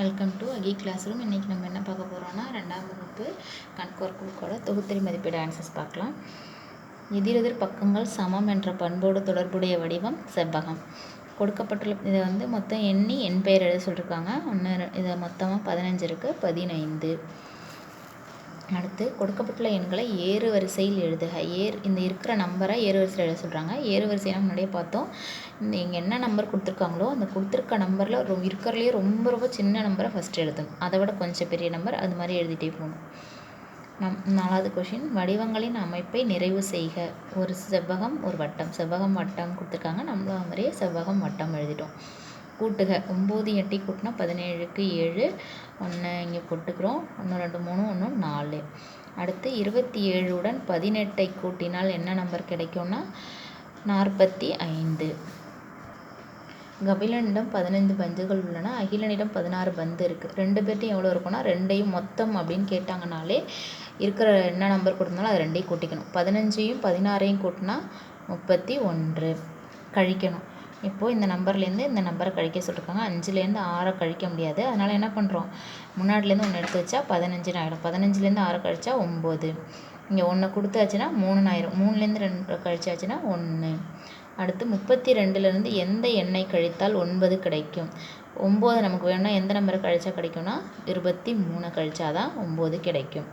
Welcome to Aki class room இன்றைக்கி நம்ம என்ன பார்க்க போகிறோம்னா ரெண்டாம் வகுப்பு கண்கோர் குழுக்கோட தொகுத்தறி மதிப்பீடு ஆன்சர்ஸ் பார்க்கலாம். எதிரெதிர் பக்கங்கள் சமம் என்ற பண்போடு தொடர்புடைய வடிவம் செவ்வகம். கொடுக்கப்பட்டுள்ள இதை வந்து மொத்தம் எண்ணி எண் பெயர் எழுத சொல்லியிருக்காங்க ஒன்று இதை மொத்தமாக பதினஞ்சு இருக்குது பதினைந்து. அடுத்து கொடுக்கப்பட்டுள்ள எண்களை ஏறு வரிசையில் எழுதுக. ஏர் இந்த இருக்கிற நம்பரை ஏறு வரிசையில் எழுத சொல்கிறாங்க ஏறு வரிசை முன்னாடியே பார்த்தோம். இந்த இங்கே என்ன நம்பர் கொடுத்துருக்காங்களோ அந்த கொடுத்துருக்க நம்பரில் ரொம்ப இருக்கிறதுலேயே ரொம்ப ரொம்ப சின்ன நம்பரை ஃபஸ்ட் எழுதணும் அதை விட கொஞ்சம் பெரிய நம்பர் அது மாதிரி எழுதிட்டே போகணும். நம் நாலாவது கொஷின் வடிவங்களின் அமைப்பை நிறைவு செய்க. ஒரு செவ்வகம் ஒரு வட்டம். செவ்வகம் வட்டம் கொடுத்துருக்காங்க. நம்மளும் அது மாதிரியே செவ்வகம் வட்டம் எழுதிட்டோம். கூட்டுக. ஒம்பது எட்டி கூட்டினா பதினேழுக்கு ஏழு. ஒன்று இங்கே போட்டுக்கிறோம். ஒன்று ரெண்டு மூணு ஒன்று நாலு. அடுத்து இருபத்தி ஏழுடன் பதினெட்டை கூட்டினால் என்ன நம்பர் கிடைக்கும்னா நாற்பத்தி ஐந்து கபிலனிடம் பதினைந்து பந்துகள் உள்ளன. அகிலனிடம் பதினாறு பந்து இருக்குது ரெண்டு பேர்ட்டையும் எவ்வளோ இருக்குன்னா ரெண்டையும் மொத்தம் அப்படின்னு கேட்டாங்கனாலே இருக்கிற என்ன நம்பர் கொடுத்தாலும் அது ரெண்டையும் கூட்டிக்கணும். பதினஞ்சையும் பதினாறையும் கூட்டினா முப்பத்தி ஒன்று. கழிக்கணும். இப்போது இந்த நம்பர்லேருந்து இந்த நம்பரை கழிக்க சொல்லியிருக்காங்க அஞ்சுலேருந்து ஆறை கழிக்க முடியாது. அதனால் என்ன பண்ணுறோம் முன்னாடிலேருந்து ஒன்று எடுத்து வச்சா பதினஞ்சுன்னு ஆகிடும் பதினஞ்சுலேருந்து ஆறை கழிச்சா ஒம்பது. இங்கே ஒன்று கொடுத்தாச்சுன்னா மூணுன்னு ஆயிரும் மூணுலேருந்து ரெண்டு கழிச்சாச்சுன்னா ஒன்று. அடுத்து முப்பத்தி ரெண்டுலேருந்து எந்த எண்ணெய் கழித்தால் ஒன்பது கிடைக்கும்? ஒம்பது நமக்கு வேணும்னா எந்த நம்பரை கழிச்சா கிடைக்கும்னா இருபத்தி மூணு கழிச்சா தான் ஒம்பது கிடைக்கும்.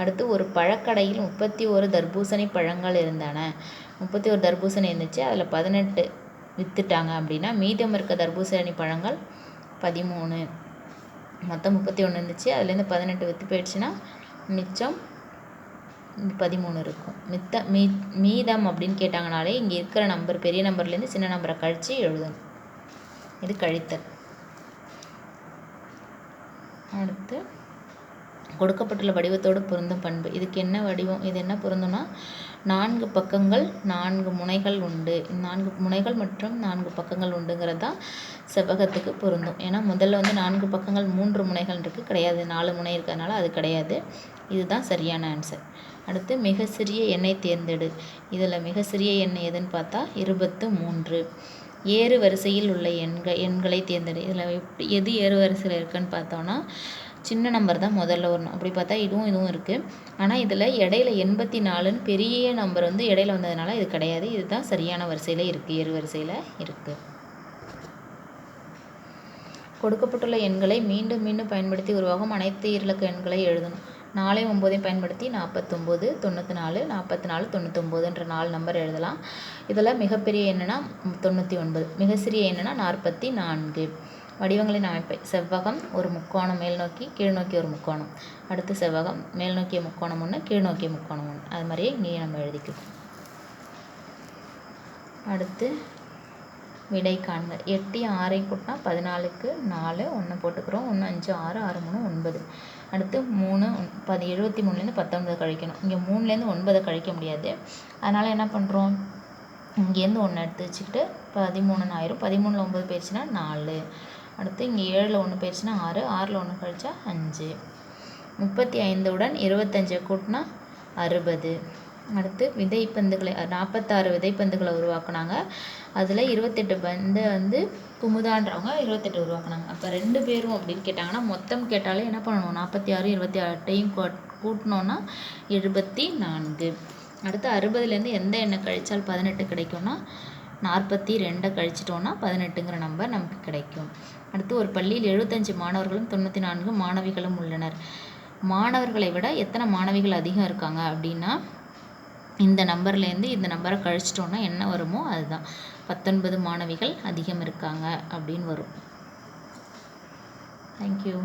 அடுத்து ஒரு பழக்கடையில் முப்பத்தி ஒரு தர்பூசணி பழங்கள் இருந்தன. முப்பத்தி ஒரு தர்பூசணி இருந்துச்சு. அதில் பதினெட்டு விற்றுட்டாங்க அப்படின்னா மீதம் இருக்க தர்பூசணி பழங்கள் பதிமூணு. மொத்தம் முப்பத்தி ஒன்று இருந்துச்சு. அதுலேருந்து பதினெட்டு விற்று போயிடுச்சுன்னா மிச்சம் பதிமூணு இருக்கும். மித்த மீ மீதம் அப்படின்னு கேட்டாங்கனாலே இங்கே இருக்கிற நம்பர் பெரிய நம்பர்லேருந்து சின்ன நம்பரை கழித்து எழுதணும் இது கழித்தல். அடுத்து கொடுக்கப்பட்டுள்ள வடிவத்தோடு பொருந்தும் பண்பு. இதுக்கு என்ன வடிவம்? இது என்ன பொருந்தும்னா நான்கு பக்கங்கள் நான்கு முனைகள் உண்டு. நான்கு முனைகள் மற்றும் நான்கு பக்கங்கள் உண்டுங்கிறது தான் செவ்வகத்துக்கு பொருந்தும். ஏன்னா முதல்ல வந்து நான்கு பக்கங்கள் மூன்று முனைகள் இருக்குது கிடையாது. நாலு முனை இருக்கிறதுனால அது கிடையாது. இதுதான் சரியான ஆன்சர் அடுத்து மிக சிறிய எண்ணெய் தேர்ந்தெடு. இதில் மிக சிறிய எண்ணெய் எதுன்னு பார்த்தா இருபத்து மூன்று. ஏறு வரிசையில் உள்ள எண்கள் எண்களை தேர்ந்தெடு. இதில் எது ஏறு வரிசையில் இருக்குன்னு பார்த்தோன்னா சின்ன நம்பர் தான் முதல்ல வரணும். அப்படி பார்த்தா இதுவும் இதுவும் இருக்குது ஆனால் இதில் இடையில எண்பத்தி நாலுன்னு பெரிய நம்பர் வந்து இடையில வந்ததுனால இது கிடையாது. இதுதான் சரியான வரிசையில் இருக்குது ஏறு வரிசையில் இருக்குது கொடுக்கப்பட்டுள்ள எண்களை மீண்டும் மீண்டும் பயன்படுத்தி உருவாகும் அனைத்து இலக்க எண்களை எழுதணும். நாலே ஒம்போதையும் பயன்படுத்தி நாற்பத்தொம்போது தொண்ணூற்றி நாலு நாற்பத்தி நாலு தொண்ணூற்றொம்போதுன்ற நாலு நம்பர் எழுதலாம். இதில் மிகப்பெரிய எண்ணுனா தொண்ணூற்றி ஒன்பது. மிக சிறிய எண்ணுனா நாற்பத்தி நான்கு. வடிவங்களின் அமைப்பை செவ்வகம் ஒரு முக்கோணம் மேல் நோக்கி கீழ் நோக்கி ஒரு முக்கோணம். அடுத்து செவ்வகம் மேல் நோக்கிய முக்கோணம் ஒன்று கீழ் நோக்கிய முக்கோணம் ஒன்று அது மாதிரியே இங்கேயும் நம்ம எழுதிக்கலாம். அடுத்து விடை காண்க. எட்டு ஆறை கூட்டினா பதினாலுக்கு நாலு ஒன்று போட்டுக்கிறோம். ஒன்று அஞ்சு ஆறு ஆறு மூணு ஒன்பது. அடுத்து மூணு பதி எழுபத்தி மூணுலேருந்து பத்தொன்பது கழிக்கணும். இங்கே மூணுலேருந்து ஒன்பதை கழிக்க முடியாது. அதனால் என்ன பண்ணுறோம் இங்கேருந்து ஒன்று எடுத்து வச்சுக்கிட்டு பதிமூணுன்னு ஆயிரும். பதிமூணில் ஒம்பது போயிடுச்சுன்னா நாலு. அடுத்து இங்கே ஏழில் ஒன்று போயிடுச்சுன்னா ஆறு ஆறில் ஒன்று கழிச்சா அஞ்சு. முப்பத்தி ஐந்துடன் இருபத்தஞ்சை கூட்டினா அறுபது. அடுத்து விதைப்பந்துகளை நாற்பத்தாறு விதைப்பந்துகளை உருவாக்குனாங்க. அதில் இருபத்தெட்டு பந்தை வந்து குமுதான்றவங்க இருபத்தெட்டு உருவாக்குனாங்க. அப்போ ரெண்டு பேரும் அப்படின்னு கேட்டாங்கன்னா மொத்தம் கேட்டாலே என்ன பண்ணணும்? நாற்பத்தி ஆறு இருபத்தி ஆட்டையும் கூட்டினோன்னா எழுபத்தி நான்கு அடுத்து அறுபதுலேருந்து எந்த எண்ணெய் கழித்தால் பதினெட்டு கிடைக்கும்னா நாற்பத்தி ரெண்டை கழிச்சிட்டோன்னா பதினெட்டுங்கிற நம்பர் நமக்கு கிடைக்கும். அடுத்து ஒரு பள்ளியில் எழுபத்தஞ்சு மாணவர்களும் தொண்ணூற்றி நான்கு மாணவிகளும் உள்ளனர். மாணவர்களை விட எத்தனை மாணவிகள் அதிகம் இருக்காங்க அப்படின்னா இந்த நம்பர்லேருந்து இந்த நம்பரை கழிச்சிட்டோன்னா என்ன வருமோ அதுதான். பத்தொன்பது மாணவிகள் அதிகம் இருக்காங்க அப்படின்னு வரும். தேங்க்யூ